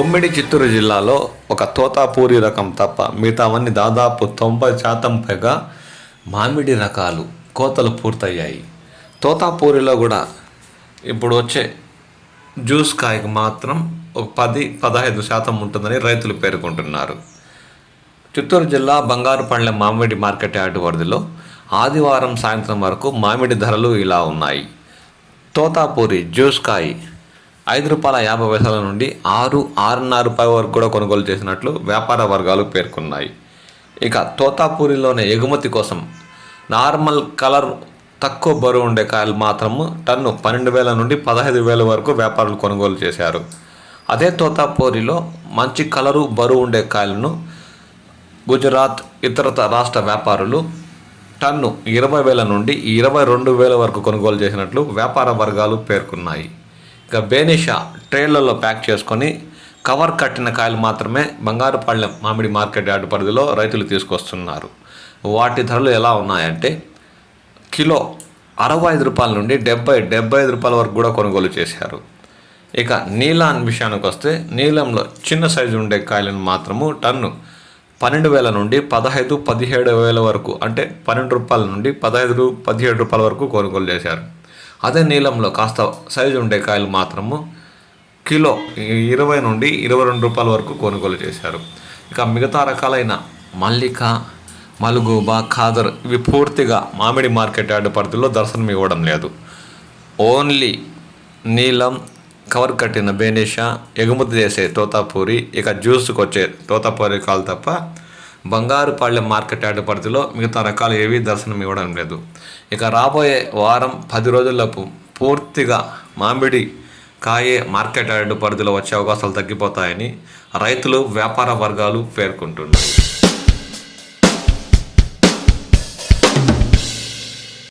ఉమ్మడి చిత్తూరు జిల్లాలో ఒక తోతాపూరి రకం తప్ప మిగతావన్నీ దాదాపు తొంభై శాతం పైగా మామిడి రకాలు కోతలు పూర్తయ్యాయి. తోతాపూరిలో కూడా ఇప్పుడు వచ్చే జ్యూస్ కాయకు మాత్రం ఒక పది పదహైదు శాతం ఉంటుందని రైతులు పేర్కొంటున్నారు. చిత్తూరు జిల్లా బంగారుపల్లె మామిడి మార్కెట్ యార్డు పరిధిలో ఆదివారం సాయంత్రం వరకు మామిడి ధరలు ఇలా ఉన్నాయి. తోతాపూరి జ్యూస్ కాయ ఐదు రూపాయల యాభై పైసల నుండి ఆరు ఆరున్నర రూపాయల వరకు కూడా కొనుగోలు చేసినట్లు వ్యాపార వర్గాలు పేర్కొన్నాయి. ఇక తోతాపూరిలోని ఎగుమతి కోసం నార్మల్ కలర్ తక్కువ బరువు ఉండే కాయలు మాత్రము టన్ను పన్నెండు వేల నుండి పదహైదు వేల వరకు వ్యాపారులు కొనుగోలు చేశారు. అదే తోతాపూరిలో మంచి కలరు బరువు ఉండే కాయలను గుజరాత్ ఇతర రాష్ట్ర వ్యాపారులు టన్ను ఇరవై వేల నుండి ఇరవై రెండు వేల వరకు కొనుగోలు చేసినట్లు వ్యాపార వర్గాలు పేర్కొన్నాయి. ఇక బేనిషా ట్రేళ్ళలో ప్యాక్ చేసుకొని కవర్ కట్టిన కాయలు మాత్రమే బంగారుపాళ్యం మామిడి మార్కెట్ యార్డు పరిధిలో రైతులు తీసుకొస్తున్నారు. వాటి ధరలు ఎలా ఉన్నాయంటే కిలో అరవై ఐదు రూపాయల నుండి డెబ్బై డెబ్బై ఐదు రూపాయల వరకు కూడా కొనుగోలు చేశారు. ఇక నీలాన్ విషయానికి వస్తే నీలంలో చిన్న సైజు ఉండే కాయలను మాత్రము టన్ను పన్నెండు వేల నుండి పదహైదు పదిహేడు వేల వరకు అంటే పన్నెండు రూపాయల నుండి పదహైదు పదిహేడు రూపాయల వరకు కొనుగోలు చేశారు. అదే నీలంలో కాస్త సైజు ఉండే కాయలు మాత్రము కిలో ఇరవై నుండి ఇరవై రెండు రూపాయల వరకు కొనుగోలు చేశారు. ఇక మిగతా రకాలైన మల్లిక మలుగుబా ఖాదర్ ఇవి పూర్తిగా మామిడి మార్కెట్ యార్డు పరిధిలో దర్శనం ఇవ్వడం లేదు. ఓన్లీ నీలం కవర్ కట్టిన బేనిషా ఎగుమతి చేసే తోతాపూరి ఇక జ్యూస్కి వచ్చే తోతాపూరి కాలు తప్ప బంగారుపాళ్యం మార్కెట్ యార్డు పరిధిలో మిగతా రకాలు ఏవీ దర్శనం ఇవ్వడం లేదు. ఇక రాబోయే వారం పది రోజులకు పూర్తిగా మామిడి కాయే మార్కెట్ యార్డు పరిధిలో వచ్చే అవకాశాలు తగ్గిపోతాయని రైతులు వ్యాపార వర్గాలు పేర్కొంటున్నారు